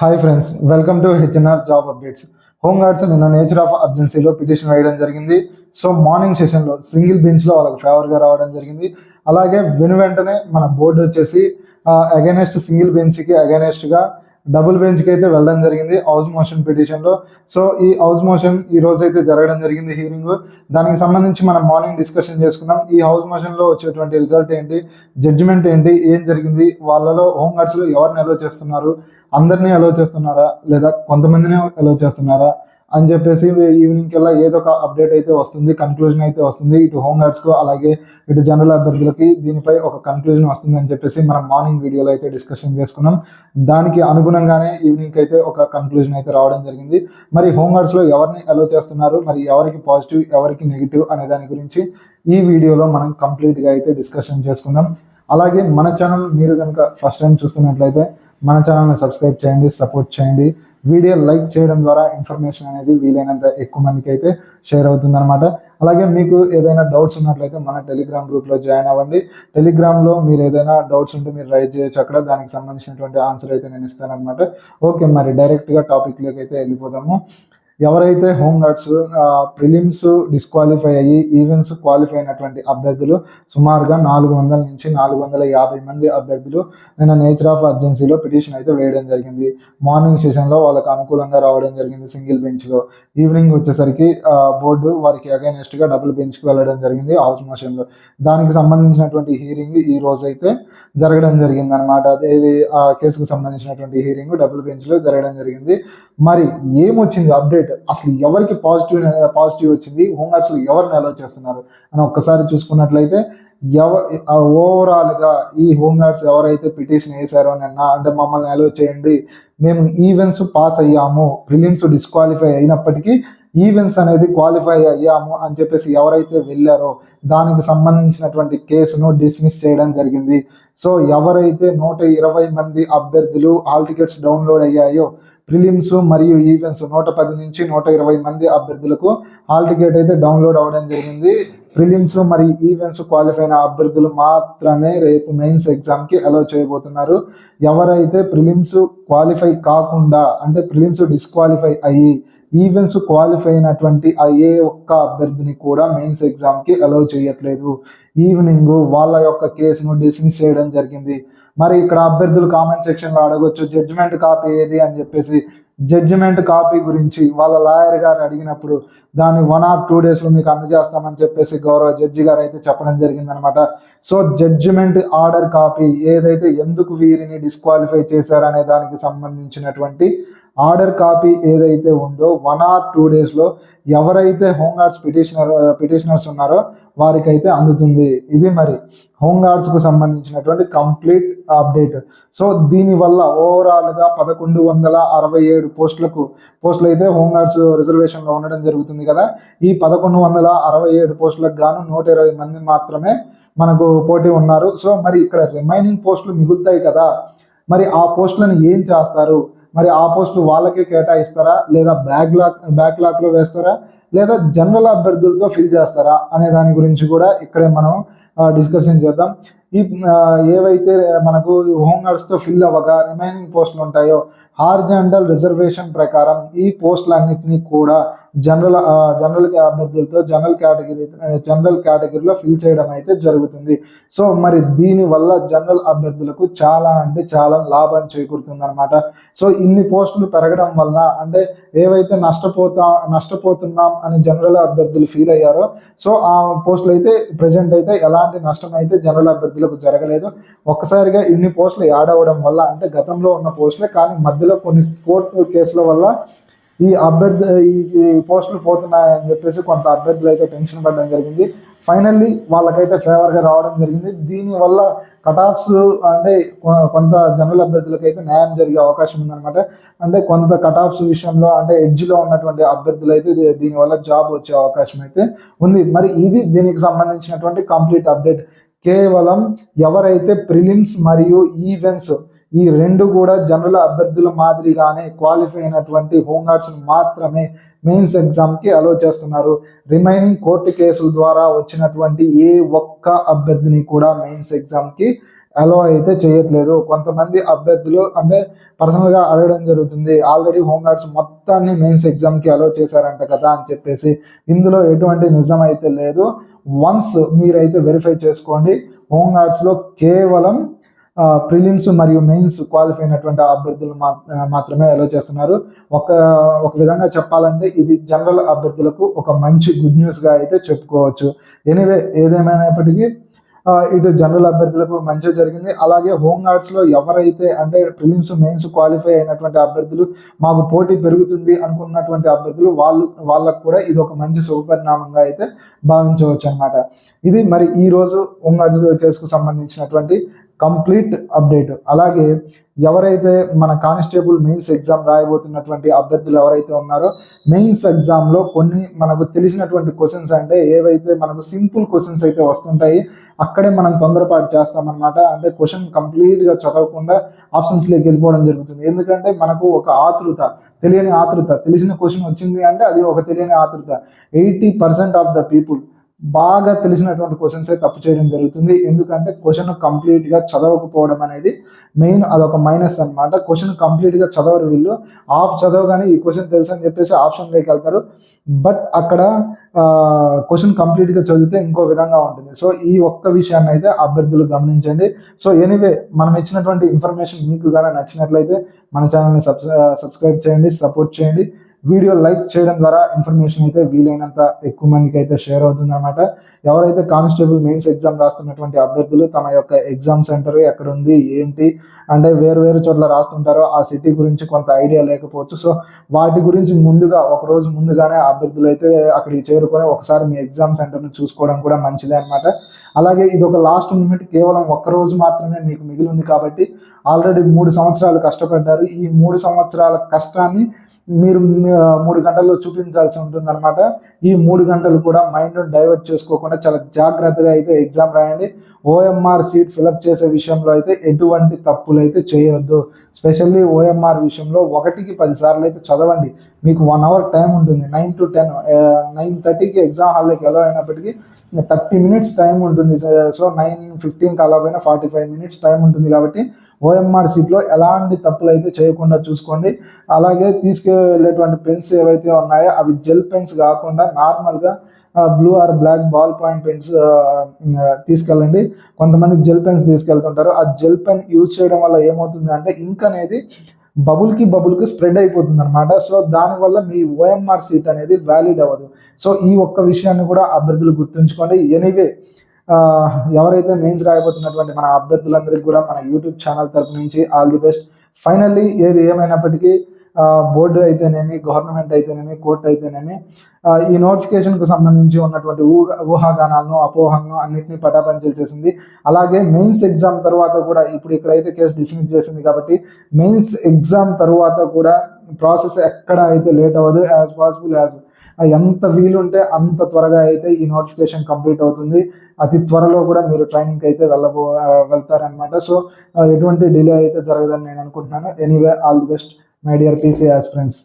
Hi friends welcome to HNR job updates home guards నిన్న nature of అర్జెన్సీలో petition వేయడం జరిగింది. సో మార్నింగ్ సెషన్లో సింగిల్ బెంచ్లో వాళ్ళకి ఫేవర్గా రావడం జరిగింది. అలాగే వెను వెంటనే మన బోర్డు వచ్చేసి అగైనెస్ట్ సింగిల్ బెంచ్కి అగైనెస్ట్గా డబుల్ బెంచ్కి అయితే వెళ్ళడం జరిగింది హౌస్ మోషన్ పిటిషన్లో. సో ఈ హౌస్ మోషన్ ఈ రోజు అయితే జరగడం జరిగింది హీరింగ్. దానికి సంబంధించి మనం మార్నింగ్ డిస్కషన్ చేసుకున్నాం. ఈ హౌస్ మోషన్లో వచ్చేటువంటి రిజల్ట్ ఏంటి జడ్జిమెంట్ ఏంటి ఏం జరిగింది వాళ్ళలో హోమ్ గార్డ్స్లో ఎవరిని అలో చేస్తున్నారు అందరినీ అలో చేస్తున్నారా లేదా కొంతమందిని అలో చేస్తున్నారా అని చెప్పేసి ఈవినింగ్ కల్లా ఏదో ఒక అప్డేట్ అయితే వస్తుంది కన్క్లూజన్ అయితే వస్తుంది. ఇటు హోమ్కు అలాగే ఇటు జనరల్ అభ్యర్థులకి దీనిపై ఒక కన్క్లూజన్ వస్తుంది అని చెప్పేసి మనం మార్నింగ్ వీడియోలో అయితే డిస్కషన్ చేసుకున్నాం. దానికి అనుగుణంగానే ఈవినింగ్ అయితే ఒక కన్క్లూజన్ అయితే రావడం జరిగింది. మరి హోమ్లో ఎవరిని అలో చేస్తున్నారు? మరి ఎవరికి పాజిటివ్ ఎవరికి నెగిటివ్ అనే దాని గురించి ఈ వీడియోలో మనం కంప్లీట్గా అయితే డిస్కషన్ చేసుకుందాం. అలాగే మన ఛానల్ మీరు కనుక ఫస్ట్ టైం చూస్తున్నట్లయితే మన ఛానల్ని సబ్స్క్రైబ్ చేయండి సపోర్ట్ చేయండి. వీడియో లైక్ చేయడం ద్వారా ఇన్ఫర్మేషన్ అనేది వీలైనంత ఎక్కువ మందికి అయితే షేర్ అవుతుంది అనమాట అలాగే మీకు ఏదైనా డౌట్స్ ఉన్నట్లయితే మన టెలిగ్రామ్ గ్రూప్లో జాయిన్ అవ్వండి. టెలిగ్రామ్లో మీరు ఏదైనా డౌట్స్ ఉంటే మీరు రైజ్ చేయొచ్చు. అక్కడ దానికి సంబంధించినటువంటి ఆన్సర్ అయితే నేను ఇస్తాను అనమాట ఓకే మరి డైరెక్ట్గా టాపిక్లోకి అయితే వెళ్ళిపోదాము. ఎవరైతే హోంగార్డ్స్ ప్రిలిమ్స్ డిస్క్వాలిఫై అయ్యి ఈవెంట్స్ క్వాలిఫై అయినటువంటి అభ్యర్థులు సుమారుగా నాలుగు వందల నుంచి నాలుగు వందల యాభై మంది అభ్యర్థులు నిన్న నేచర్ ఆఫ్ అర్జెన్సీలో పిటిషన్ అయితే వేయడం జరిగింది. మార్నింగ్ సెషన్లో వాళ్ళకు అనుకూలంగా రావడం జరిగింది సింగిల్ బెంచ్లో ఈవినింగ్ వచ్చేసరికి బోర్డు వారికి అగైనెస్ట్గా డబుల్ బెంచ్కి వెళ్ళడం జరిగింది హౌస్ మోషన్లో దానికి సంబంధించినటువంటి హీరింగ్ ఈ రోజు అయితే జరగడం జరిగింది అనమాట ఇది ఆ కేసుకు సంబంధించినటువంటి హీరింగ్ డబుల్ బెంచ్లో జరగడం జరిగింది. మరి ఏమొచ్చింది అప్డేట్ అసలు ఎవరికి పాజిటివ్ పాజిటివ్ వచ్చింది? హోమ్ గార్డ్స్లో ఎవరిని అలో చేస్తున్నారు? అని ఒక్కసారి చూసుకున్నట్లయితే ఎవ ఓవరాల్గా ఈ హోమ్ గార్డ్స్ ఎవరైతే పిటిషన్ వేశారో నిన్న అంటే మమ్మల్ని అలో చేయండి. మేము ఈవెంట్స్ పాస్ అయ్యాము. ప్రిలిమ్స్ డిస్క్వాలిఫై అయినప్పటికీ ఈవెంట్స్ అనేది క్వాలిఫై అయ్యాము అని చెప్పేసి ఎవరైతే వెళ్ళారో దానికి సంబంధించినటువంటి కేసును డిస్మిస్ చేయడం జరిగింది. సో ఎవరైతే నూట ఇరవై మంది అభ్యర్థులు హాల్ టికెట్స్ డౌన్లోడ్ అయ్యాయో ప్రిలిమ్స్ మరియు ఈవెంట్స్ నూట పది నుంచి నూట ఇరవై మంది అభ్యర్థులకు హాల్ టికెట్ అయితే డౌన్లోడ్ అవ్వడం జరిగింది. ప్రిలిమ్స్ మరియు ఈవెంట్స్ క్వాలిఫై అయిన అభ్యర్థులు మాత్రమే రేపు మెయిన్స్ ఎగ్జామ్కి అలౌ చేయబోతున్నారు. ఎవరైతే ప్రిలిమ్స్ క్వాలిఫై కాకుండా అంటే ప్రిలిమ్స్ డిస్క్వాలిఫై అయ్యి ఈవెంట్స్ క్వాలిఫై అయినటువంటి ఆ ఏ ఒక్క అభ్యర్థిని కూడా మెయిన్స్ ఎగ్జామ్కి అలౌ చేయట్లేదు. ఈవినింగ్ వాళ్ళ యొక్క కేసును డిస్మిస్ చేయడం జరిగింది. మరి ఇక్కడ అభ్యర్థులు కామెంట్ సెక్షన్లో అడగొచ్చు జడ్జిమెంట్ కాపీ ఏది? అని చెప్పేసి జడ్జిమెంట్ కాపీ గురించి వాళ్ళ లాయర్ గారు అడిగినప్పుడు దాన్ని వన్ ఆర్ టూ డేస్లో మీకు అందజేస్తామని చెప్పేసి గౌరవ జడ్జి గారు అయితే చెప్పడం జరిగిందనమాట. సో జడ్జిమెంట్ ఆర్డర్ కాపీ ఏదైతే ఎందుకు వీరిని డిస్క్వాలిఫై చేశారనే దానికి సంబంధించినటువంటి ఆర్డర్ కాపీ ఏదైతే ఉందో వన్ ఆర్ టూ డేస్లో ఎవరైతే హోమ్ గార్డ్స్ పిటిషనర్ పిటిషనర్స్ ఉన్నారో వారికైతే అందుతుంది. ఇది మరి హోంగార్డ్స్కు సంబంధించినటువంటి కంప్లీట్ అప్డేట్. సో దీనివల్ల ఓవరాల్గా పదకొండు వందల అరవై ఏడు పోస్టులకు పోస్టులు అయితే హోంగార్డ్స్ రిజర్వేషన్లో ఉండడం జరుగుతుంది కదా. ఈ పదకొండు వందల అరవై ఏడు పోస్టులకు గాను నూట ఇరవై మంది మాత్రమే మనకు పోటీ ఉన్నారు. సో మరి ఇక్కడ రిమైనింగ్ పోస్టులు మిగులుతాయి కదా. మరి ఆ పోస్టులను ఏం చేస్తారు? మరి ఆ పోస్టులు వాళ్ళకే కేటాయిస్తారా? లేదా బ్యాక్ లాక్ బ్యాక్ లాక్లో వేస్తారా? లేదా జనరల్ అభ్యర్థులతో ఫిల్ చేస్తారా? అనే దాని గురించి కూడా ఇక్కడే మనం డిస్కషన్ చేద్దాం. ఈ ఏవైతే మనకు హోమ్ గార్డ్స్తో ఫిల్ అవ్వగా రిమైనింగ్ పోస్టులు ఉంటాయో హార్జెంటల్ రిజర్వేషన్ ప్రకారం ఈ పోస్టులన్నింటినీ కూడా జనరల్ జనరల్ అభ్యర్థులతో జనరల్ కేటగిరీ జనరల్ కేటగిరీలో ఫిల్ చేయడం అయితే జరుగుతుంది. సో మరి దీనివల్ల జనరల్ అభ్యర్థులకు చాలా అంటే చాలా లాభం చేకూరుతుంది అనమాట సో ఇన్ని పోస్టులు పెరగడం వలన అంటే ఏవైతే నష్టపోతా నష్టపోతున్నాం అని జనరల్ అభ్యర్థులు ఫీల్ అయ్యారో సో ఆ పోస్టులు అయితే ప్రజెంట్ అయితే ఎలాంటి నష్టం అయితే జనరల్ అభ్యర్థులకు జరగలేదు. ఒక్కసారిగా ఇన్ని పోస్టులు యాడ్ అవ్వడం వల్ల అంటే గతంలో ఉన్న పోస్టులే కానీ మధ్య మధ్యలో కొన్ని కోర్టు కేసుల వల్ల ఈ అభ్యర్థి ఈ పోస్టులు పోతున్నాయని చెప్పేసి కొంత అభ్యర్థులు అయితే టెన్షన్ పడడం జరిగింది. ఫైనల్లీ వాళ్ళకైతే ఫేవర్గా రావడం జరిగింది. దీనివల్ల కట్ ఆఫ్స్ అంటే కొంత జనరల్ అభ్యర్థులకు అయితే న్యాయం జరిగే అవకాశం ఉందన్నమాట. అంటే కొంత కట్ ఆఫ్స్ విషయంలో అంటే ఎడ్జ్లో ఉన్నటువంటి అభ్యర్థులు అయితే దీనివల్ల జాబ్ వచ్చే అవకాశం అయితే ఉంది. మరి ఇది దీనికి సంబంధించినటువంటి కంప్లీట్ అప్డేట్. కేవలం ఎవరైతే ప్రిలిమ్స్ మరియు ఈవెంట్స్ ఈ రెండు కూడా జనరల్ అభ్యర్థుల మాదిరిగానే క్వాలిఫై అయినటువంటి హోంగార్డ్స్ మాత్రమే మెయిన్స్ ఎగ్జామ్కి అలో చేస్తున్నారు. రిమైనింగ్ కోర్టు కేసుల ద్వారా వచ్చినటువంటి ఏ ఒక్క అభ్యర్థిని కూడా మెయిన్స్ ఎగ్జామ్కి అలో అయితే చేయట్లేదు. కొంతమంది అభ్యర్థులు అంటే పర్సనల్గా అడగడం జరుగుతుంది. ఆల్రెడీ హోంగార్డ్స్ మొత్తాన్ని మెయిన్స్ ఎగ్జామ్కి అలో చేశారంట కదా అని చెప్పేసి ఇందులో ఎటువంటి నిజం అయితే లేదు. వన్స్ మీరైతే వెరిఫై చేసుకోండి హోంగార్డ్స్లో కేవలం ప్రిలిమ్స్ మరియు మెయిన్స్ క్వాలిఫై అయినటువంటి అభ్యర్థులు మా మాత్రమే అలో చేస్తున్నారు. ఒక ఒక విధంగా చెప్పాలంటే ఇది జనరల్ అభ్యర్థులకు ఒక మంచి గుడ్ న్యూస్గా అయితే చెప్పుకోవచ్చు. ఎనీవే ఏదేమైనప్పటికీ ఇటు జనరల్ అభ్యర్థులకు మంచి జరిగింది. అలాగే హోమ్ గార్డ్స్లో ఎవరైతే అంటే ప్రిలిమ్స్ మెయిన్స్ క్వాలిఫై అయినటువంటి అభ్యర్థులు మాకు పోటీ పెరుగుతుంది అనుకున్నటువంటి అభ్యర్థులు వాళ్ళు వాళ్ళకు కూడా ఇది ఒక మంచి శుభపరిణామంగా అయితే భావించవచ్చు అనమాట ఇది మరి ఈరోజు హోమ్ గార్డ్స్ కేసుకు సంబంధించినటువంటి కంప్లీట్ అప్డేట్. అలాగే ఎవరైతే మన కానిస్టేబుల్ మెయిన్స్ ఎగ్జామ్ రాయబోతున్నటువంటి అభ్యర్థులు ఎవరైతే ఉన్నారో మెయిన్స్ ఎగ్జామ్లో కొన్ని మనకు తెలిసినటువంటి క్వశ్చన్స్ అంటే ఏవైతే మనకు సింపుల్ క్వశ్చన్స్ అయితే వస్తుంటాయి అక్కడే మనం తొందరపాటు చేస్తామన్నమాట. అంటే క్వశ్చన్ కంప్లీట్గా చదవకుండా ఆప్షన్స్లోకి వెళ్ళిపోవడం జరుగుతుంది. ఎందుకంటే మనకు ఒక ఆతృత తెలియని ఆతృత తెలిసిన క్వశ్చన్ వచ్చింది అంటే అది ఒక తెలియని ఆతృత. Eighty percent of the people బాగా తెలిసినటువంటి క్వశ్చన్సే తప్పు చేయడం జరుగుతుంది. ఎందుకంటే క్వశ్చన్ కంప్లీట్గా చదవకపోవడం అనేది మెయిన్ అదొక మైనస్ అనమాట క్వశ్చన్ కంప్లీట్గా చదవరు వీళ్ళు. హాఫ్ చదవగానే ఈ క్వశ్చన్ తెలుసు అని చెప్పేసి ఆప్షన్లోకి వెళ్తారు. బట్ అక్కడ క్వశ్చన్ కంప్లీట్గా చదివితే ఇంకో విధంగా ఉంటుంది. సో ఈ ఒక్క విషయాన్ని అయితే అభ్యర్థులు గమనించండి. సో ఎనీవే మనం ఇచ్చినటువంటి ఇన్ఫర్మేషన్ మీకు కానీ నచ్చినట్లయితే మన ఛానల్ని సబ్స్క్రైబ్ చేయండి సపోర్ట్ చేయండి. వీడియో లైక్ చేయడం ద్వారా ఇన్ఫర్మేషన్ అయితే వీలైనంత ఎక్కువ మందికి అయితే షేర్ అవుతుంది అనమాట ఎవరైతే కానిస్టేబుల్ మెయిన్స్ ఎగ్జామ్ రాస్తున్నటువంటి అభ్యర్థులు తమ యొక్క ఎగ్జామ్ సెంటర్ ఎక్కడ ఉంది ఏంటి అంటే వేరు వేరు చోట్ల రాస్తుంటారో ఆ సిటీ గురించి కొంత ఐడియా లేకపోవచ్చు. సో వాటి గురించి ముందుగా ఒక రోజు ముందుగానే అభ్యర్థులు అయితే అక్కడికి చేరుకొని ఒకసారి మీ ఎగ్జామ్ సెంటర్ను చూసుకోవడం కూడా మంచిదే అనమాట అలాగే ఇది ఒక లాస్ట్ మూమెంట్ కేవలం ఒక్క రోజు మాత్రమే మీకు మిగిలి ఉంది కాబట్టి ఆల్రెడీ మూడు సంవత్సరాలు కష్టపడ్డారు. ఈ మూడు సంవత్సరాల కష్టాన్ని మీరు మూడు గంటల్లో చూపించాల్సి ఉంటుంది అనమాట ఈ మూడు గంటలు కూడా మైండ్ డైవర్ట్ చేసుకోకుండా చాలా జాగ్రత్తగా అయితే ఎగ్జామ్ రాయండి. ఓఎంఆర్ సీట్ ఫిలప్ చేసే విషయంలో అయితే ఎటువంటి తప్పులు అయితే చేయవద్దు. స్పెషల్లీ ఓఎంఆర్ విషయంలో ఒకటికి పది సార్లు అయితే చదవండి. మీకు వన్ అవర్ టైం ఉంటుంది. నైన్ టు టెన్ నైన్ థర్టీకి ఎగ్జామ్ హాల్లోకి ఎలా అయినప్పటికీ థర్టీ మినిట్స్ టైం ఉంటుంది. సో నైన్ ఫిఫ్టీన్కి అలా పోయినా ఫార్టీ ఫైవ్ మినిట్స్ టైం ఉంటుంది కాబట్టి ఓఎంఆర్ సీట్లో ఎలాంటి తప్పులు అయితే చేయకుండా చూసుకోండి. అలాగే తీసుకువెళ్ళేటువంటి పెన్స్ ఏవైతే ఉన్నాయో అవి జెల్ పెన్స్ కాకుండా నార్మల్గా blue or black ball point pens తీసుకెళ్ళండి. కొంతమంది జెల్ పెన్స్ తీసుకెళ్తుంటారు. ఆ జెల్ పెన్ యూజ్ చేయడం వల్ల ఏమవుతుంది అంటే ఇంక్ అనేది బబుల్కి బబుల్కి స్ప్రెడ్ అయిపోతుంది అనమాట సో దానివల్ల మీ ఓఎంఆర్ సీట్ అనేది వ్యాలిడ్ అవ్వదు. సో ఈ ఒక్క విషయాన్ని కూడా అభ్యర్థులు గుర్తుంచుకోండి. ఎనీవే ఎవరైతే మెయిన్స్ రాయబోతున్నటువంటి మన అభ్యర్థులందరికీ కూడా మన యూట్యూబ్ ఛానల్ తరపు నుంచి ఆల్ ది బెస్ట్. ఫైనల్లీ ఏది ఏమైనప్పటికీ బోర్డు అయితేనేమి గవర్నమెంట్ అయితేనేమి కోర్టు అయితేనేమి ఈ నోటిఫికేషన్కు సంబంధించి ఉన్నటువంటి ఊహ ఊహాగానాలను అపోహలను అన్నింటినీ పటాపంచలు చేసింది. అలాగే మెయిన్స్ ఎగ్జామ్ తర్వాత కూడా ఇప్పుడు ఇక్కడైతే కేసు డిస్మిస్ చేసింది కాబట్టి మెయిన్స్ ఎగ్జామ్ తర్వాత కూడా ప్రాసెస్ ఎక్కడ అయితే లేట్ అవ్వదు యాజ్ పాసిబుల్ యాజ్ ఎంత వీలుంటే అంత త్వరగా అయితే ఈ నోటిఫికేషన్ కంప్లీట్ అవుతుంది. అతి త్వరలో కూడా మీరు ట్రైనింగ్కి అయితే వెళ్ళబో వెళ్తారనమాట సో ఎటువంటి డిలే అయితే జరగదని నేను అనుకుంటున్నాను. Anyway all the best my dear PC aspirants